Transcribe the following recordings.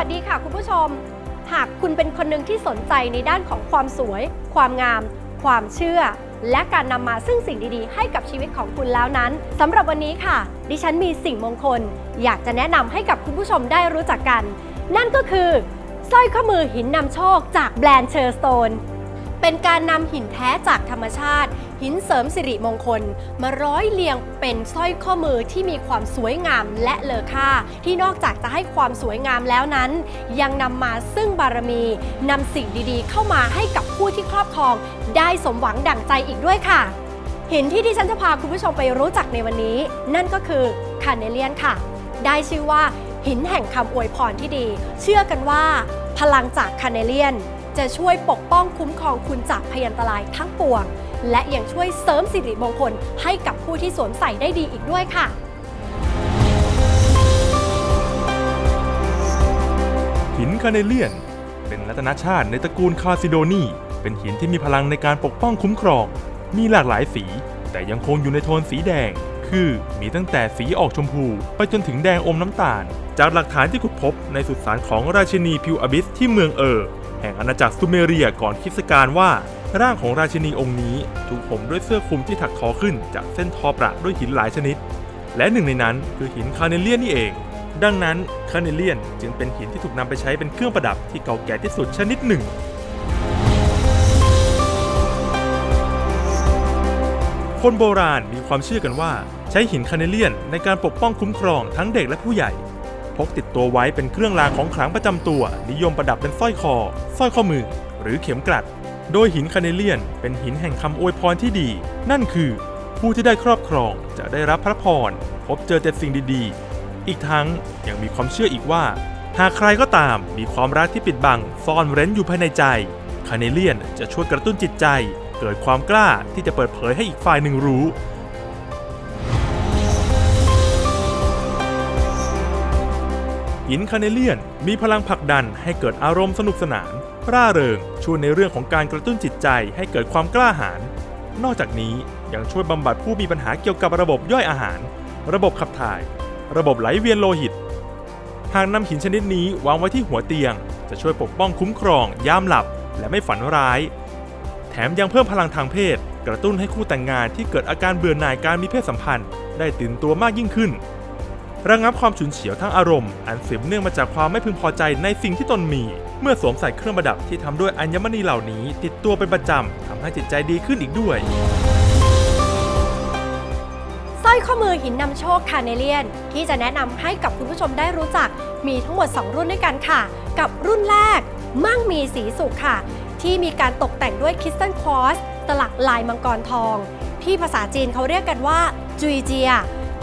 ัสดีค่ะคุณผู้ชม หากคุณเป็นคนหนึ่งที่สนใจในด้านของความสวย ความงาม ความเชื่อ และการนำมาซึ่งสิ่งดีๆ ให้กับชีวิตของคุณแล้วนั้นสำหรับวันนี้ค่ะ ดิฉันมีสิ่งมงคล อยากจะแนะนำให้กับคุณผู้ชมได้รู้จักกัน นั่นก็คือสร้อยข้อมือหินนำโชคจากแบรนด์เชอร์สโตนเป็นการนำหินแท้จากธรรมชาติ หินเสริมสิริมงคล มาร้อยเรียงเป็นสร้อยข้อมือที่มีความสวยงามและเลอค่า ที่นอกจากจะให้ความสวยงามแล้วนั้น ยังนำมาซึ่งบารมีนำสิ่งดีๆ เข้ามาให้กับผู้ที่ครอบครอง ได้สมหวังดั่งใจอีกด้วยค่ะ หินที่ดิฉันจะพาคุณผู้ชมไปรู้จักในวันนี้ นั่นก็คือคาเนเลียนค่ะ ได้ชื่อว่าหินแห่งคำอวยพรที่ดี เชื่อกันว่า พลังจากคาเนเลียน จะช่วยปกป้องคุ้มครองคุณจากพยันตรายทั้งปวง และยังช่วยเสริมสิริมงคลให้กับผู้ที่สวมใส่ได้ดีอีกด้วยค่ะ หินคาเนเลียน เป็นรัตนชาติในตระกูลคาซิโดนีเป็นหินที่มีพลังในการปกป้องคุ้มครอง มีหลากหลายสี แต่ยังคงอยู่ในโทนสีแดง คือมีตั้งแต่สีออกชมพู ไปจนถึงแดงอมน้ำตาล จากหลักฐานที่ขุดพบในสุสานของราชินีพิวอบิสที่เมืองเออร์ แห่งอาณาจักรซูเมเรียก่อนคริสตกาลว่า ร่างของราชินีองค์นี้ถูกห่มด้วยเสื้อคลุมที่ถักทอขึ้นจากเส้นทอประด้วยหินหลายชนิด และหนึ่งในนั้นคือหินคาเนเลียนนี่เอง ดังนั้นคาเนเลียนจึงเป็นหินที่ถูกนำไปใช้เป็นเครื่องประดับที่เก่าแก่ที่สุดชนิดหนึ่งคนโบราณมีความเชื่อกันว่า ใช้หินคาเนเลียนในการปกป้องคุ้มครองทั้งเด็กและผู้ใหญ่ กติดตัวไว้เป็นเครื่องรางของขลังประจำตัว นิยมประดับเป็นสร้อยคอสร้อยข้อมือ หรือเข็มกลัด โดยหินคาเนเลียน เป็นหินแห่งคำอวยพรที่ดี นั่นคือ ผู้ที่ได้ครอบครองจะได้รับพระพร พบเจอแต่สิ่งดีๆ อีกทั้งยังมีความเชื่ออีกว่า หากใครก็ตามมีความรักที่ปิดบังซ่อนเร้นอยู่ภายในใจคาเนเลียนจะช่วยกระตุ้นจิตใจ เกิดความกล้าที่จะเปิดเผยให้อีกฝ่ายหนึ่งรู้ หินคาเนเลียน มีพลังผลักดันให้เกิดอารมณ์สนุกสนาน ร่าเริง ช่วยในเรื่องของการกระตุ้นจิตใจให้เกิดความกล้าหาญ นอกจากนี้ยังช่วยบำบัดผู้มีปัญหาเกี่ยวกับระบบย่อยอาหาร ระบบขับถ่าย ระบบไหลเวียนโลหิต หากนำหินชนิดนี้วางไว้ที่หัวเตียง จะช่วยปกป้องคุ้มครอง ยามหลับ และไม่ฝันร้าย แถมยังเพิ่มพลังทางเพศ กระตุ้นให้คู่แต่งงานที่เกิดอาการเบื่อหน่ายการมีเพศสัมพันธ์ ได้ตื่นตัวมากยิ่งขึ้น ระงับความฉุนเฉียวทางอารมณ์ อันสืบเนื่องมาจากความไม่พึงพอใจในสิ่งที่ตนมี เมื่อสวมใส่เครื่องประดับที่ทำด้วยอัญมณีเหล่านี้ ติดตัวเป็นประจำทำให้จิตใจดีขึ้นอีกด้วยสร้อยข้อมือหินนำโชคคาเนเลียน ที่จะแนะนำให้กับคุณผู้ชมได้รู้จัก มีทั้งหมด 2 รุ่นด้วยกันค่ะ กับรุ่นแรก มั่งมีสีสุขค่ะ ที่มีการตกแต่งด้วยคริสตัลควอสตลักลายมังกรทอง ที่ภาษาจีนเขาเรียกกันว่าจุยเจีย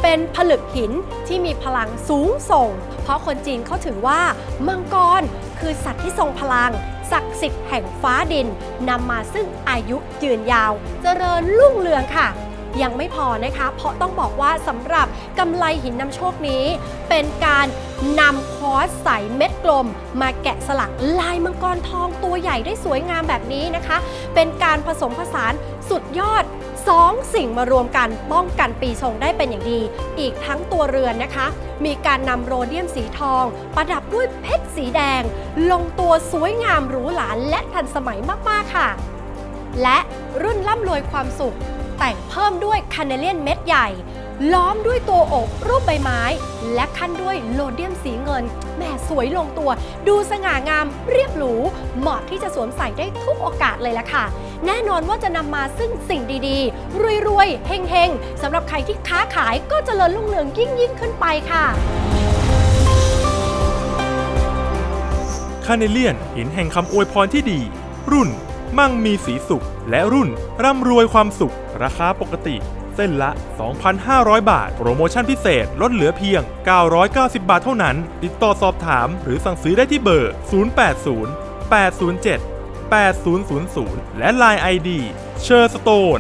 เป็นผลึกหินที่มีพลังสูงส่ง เพราะคนจีนเขาถือว่ามังกรคือสัตว์ที่ทรงพลัง ศักดิ์สิทธิ์แห่งฟ้าดินนำมาซึ่งอายุยืนยาว เจริญรุ่งเรืองค่ะ ยังไม่พอนะคะ เพราะต้องบอกว่าสำหรับกำไลหินนำโชคนี้ เป็นการนำคอร์สใสเม็ดกลม มาแกะสลักลายมังกรทองตัวใหญ่ได้สวยงามแบบนี้นะคะ เป็นการผสมผสานสุดยอด 2 สิ่งมารวมกันป้องกันปีชงได้เป็นอย่างดี อีกทั้งตัวเรือนนะคะ มีการนำโรเดียมสีทอง ประดับด้วยเพชรสีแดง ลงตัวสวยงามหรูหราและทันสมัยมาก ๆ ค่ะ และรุ่นร่ำรวยความสุข แต่งเพิ่มด้วยคาเนเลียนเม็ดใหญ่ ล้อมด้วยตัวอกรูปใบไม้ และขั้นด้วยโลเดียมสีเงินแหม่สวยลงตัว ดูสง่างามเรียบหรู เหมาะที่จะสวมใส่ได้ทุกโอกาสเลยล่ะค่ะ แน่นอนว่าจะนำมาซึ่งสิ่งดีๆ รวยๆ เฮงๆสำหรับใครที่ค้าขายก็เจริญรุ่งเรืองยิ่งยิ่งๆ ขึ้นไปค่ะคาเนเลียนหินแห่งคำอวยพรที่ดี รุ่น มั่งมีสีสุข และรุ่น ร่ำรวยความสุข ราคาปกติ เส้นละ 2,500 บาท โปรโมชั่นพิเศษลดเหลือเพียง 990 บาทเท่านั้น ติดต่อสอบถามหรือสั่งซื้อได้ที่เบอร์ 080 807 8000 และ Line ID เชอร์สโตน